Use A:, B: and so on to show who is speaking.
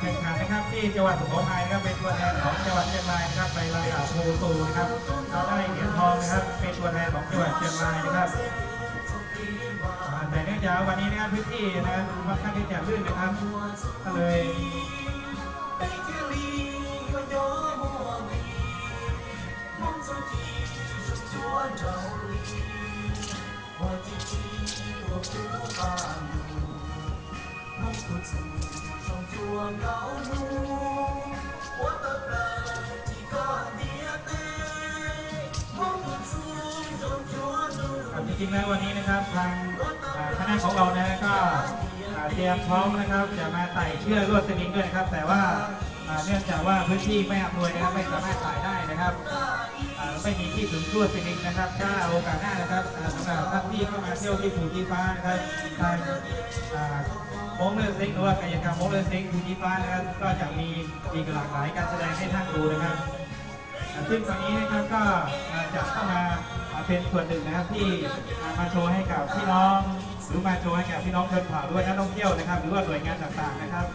A: แข่งขันนะครับที่จังหวัดสุโขทัยนะครับเป็นตัวแทนของจังหวัดเชียงรายนะครับไปลอยอ่าวภูตูนะครับเราได้เหรียญทองนะครับเป็นตัวแทนของจังหวัดเชียงรายนะครับแต่เนื่องจากวันนี้นะครับพื้นที่นะครับค่อนข้างที่จะลื่นนะครับก็เลย ครับจริงๆแล้ววันนี้นะครับทางอ่าคณะของเรานะฮะก็อ่าเตรียมพร้อมนะครับ จะมาไต่เชือกลวดสลิงด้วยนะครับ แต่ว่าอ่าเนื่องจากว่าพื้นที่ไม่อำนวยนะครับไม่สามารถไต่ได้นะครับอ่าไม่มีที่ถึงลวดสลิงนะครับถ้าโอกาสหน้านะครับอ่าสำหรับท่านที่เข้ามาเที่ยวที่ภูชีฟ้านะครับทางอ่า มงเลือดซิงหรือว่ากายกรรมมงเลือดซิงภูชีฟ้านะครับก็จะมีอีกหลากหลายการแสดงให้ท่านดูนะครับ ซึ่งตอนนี้นะครับก็จะเข้ามาเป็นส่วนหนึ่งนะครับที่มาโชว์ให้กับพี่น้อง หรือมาโชว์ให้กับพี่น้องชนเผ่าด้วยนักท่องเที่ยวนะครับ หรือว่าหน่วยงานต่างๆนะครับ